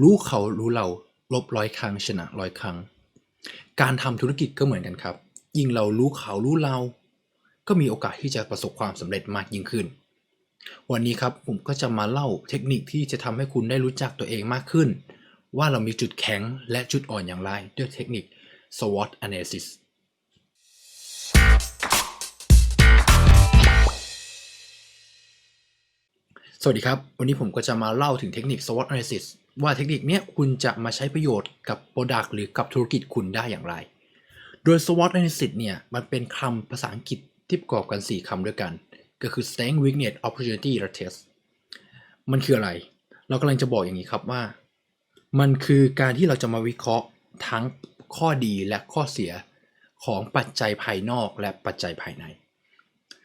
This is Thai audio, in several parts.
รู้เขารู้เราลบร้อยครั้งชนะร้อยครั้ง การทำธุรกิจก็เหมือนกันครับ ยิ่งเรารู้เขารู้เรา ก็มีโอกาสที่จะประสบความสำเร็จมากยิ่งขึ้น วันนี้ครับผมก็จะมาเล่าเทคนิคที่จะทำให้คุณได้รู้จักตัวเองมากขึ้น ว่าเรามีจุดแข็งและจุดอ่อนอย่างไร ด้วยเทคนิค SWOT analysis สวัสดีครับ วันนี้ผมก็จะมาเล่าถึงเทคนิค SWOT analysis ว่าเทคนิคนี้คุณจะมาใช้ประโยชน์กับ Product หรือกับธุรกิจคุณได้อย่างไร โดย SWOT analysis เนี่ยมันเป็นคำภาษาอังกฤษที่ประกอบกัน 4คำด้วยกัน ก็คือ strength weakness opportunity และ test มันคืออะไร เรากำลังจะบอกอย่างนี้ครับว่า มันคือการที่เราจะมาวิเคราะห์ทั้งข้อดีและข้อเสียของปัจจัยภายนอกและปัจจัยภายใน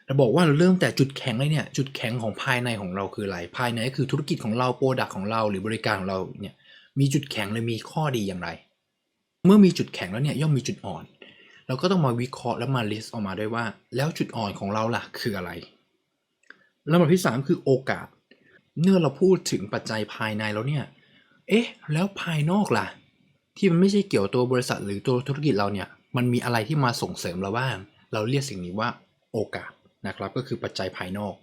เราบอกว่าเราเริ่มแต่จุดแข็งเลยเนี่ย จุดแข็งของภายในของเราคืออะไรภายในก็คือธุรกิจของเราโปรดักของเราหรือบริการของเราเนี่ยมีจุดแข็งหรือมีข้อดีอย่างไร เมื่อมีจุดแข็งแล้วเนี่ยย่อมมีจุดอ่อน เราก็ต้องมาวิเคราะห์และมา list ออกมาด้วยว่า แล้วจุดอ่อนของเราล่ะคืออะไรลำดับที่ 3 คือโอกาส เมื่อเราพูดถึงปัจจัยภายในแล้วเนี่ย เอ๊ะ แล้วภายนอกล่ะ ที่มันไม่ใช่เกี่ยวกับตัวบริษัทหรือตัวธุรกิจเราเนี่ย มันมีอะไรที่มาส่งเสริมเราบ้าง เราเรียกสิ่งนี้ว่าโอกาส นะครับก็คือปัจจัยภายนอก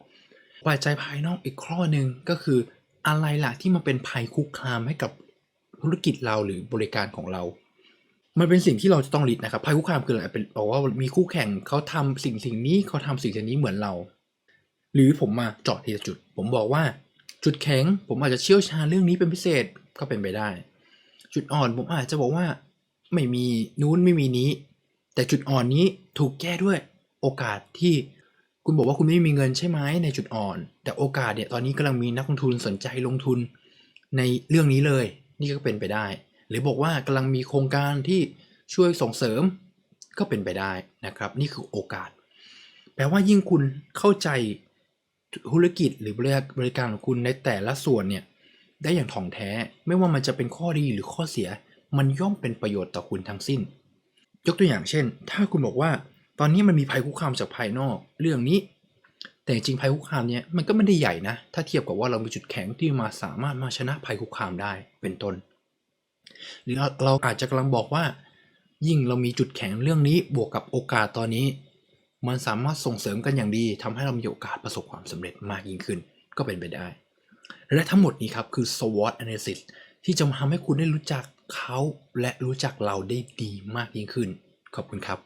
ปัจจัยภายนอกอีกข้อหนึ่งก็คืออะไรล่ะที่มันเป็นภัยคุกคามให้กับธุรกิจเราหรือบริการของเรา มันเป็นสิ่งที่เราจะต้องริดนะครับภัยคุกคามคืออะไรเป็นบอกว่ามีคู่แข่งเขาทำสิ่งสิ่งนี้เขาทำสิ่งสิ่งนี้เหมือนเรา หรือผมมาเจาะทีละจุด ผมบอกว่าจุดแข็งผมอาจจะเชี่ยวชาญเรื่องนี้เป็นพิเศษก็เป็นไปได้ จุดอ่อนผมอาจจะบอกว่าไม่มีนู้นไม่มีนี้ แต่จุดอ่อนนี้ถูกแก้ด้วยโอกาสที่ คุณบอกว่าคุณไม่มีเงินใช่ไหมในจุดอ่อน แต่โอกาสเนี่ยตอนนี้กำลังมีนักลงทุนสนใจลงทุนในเรื่องนี้เลย นี่ก็เป็นไปได้ หรือบอกว่ากำลังมีโครงการที่ช่วยส่งเสริมก็เป็นไปได้นะครับ นี่คือโอกาส แปลว่ายิ่งคุณเข้าใจธุรกิจหรือบริการของคุณในแต่ละส่วนเนี่ยได้อย่างถ่องแท้ไม่ว่ามันจะเป็นข้อดีหรือข้อเสีย มันย่อมเป็นประโยชน์ต่อคุณทั้งสิ้น ยกตัวอย่างเช่น ถ้าคุณบอกว่า ตอนนี้มันมีภัยคุกคามจากภายนอกเรื่องนี้ แต่จริงภัยคุกคามเนี่ยมันก็ไม่ได้ใหญ่นะ ถ้าเทียบกับว่าเรามีจุดแข็งที่มาสามารถมาชนะภัยคุกคามได้เป็นต้น หรือเราอาจจะกำลังบอกว่า ยิ่งเรามีจุดแข็งเรื่องนี้บวกกับโอกาสตอนนี้ มันสามารถส่งเสริมกันอย่างดีทำให้เรามีโอกาสประสบความสำเร็จมากยิ่งขึ้น ก็เป็นไปได้ และทั้งหมดนี้ครับคือ SWOT analysis ที่จะทำให้คุณได้รู้จักเขาและรู้จักเราได้ดีมากยิ่งขึ้น ขอบคุณครับ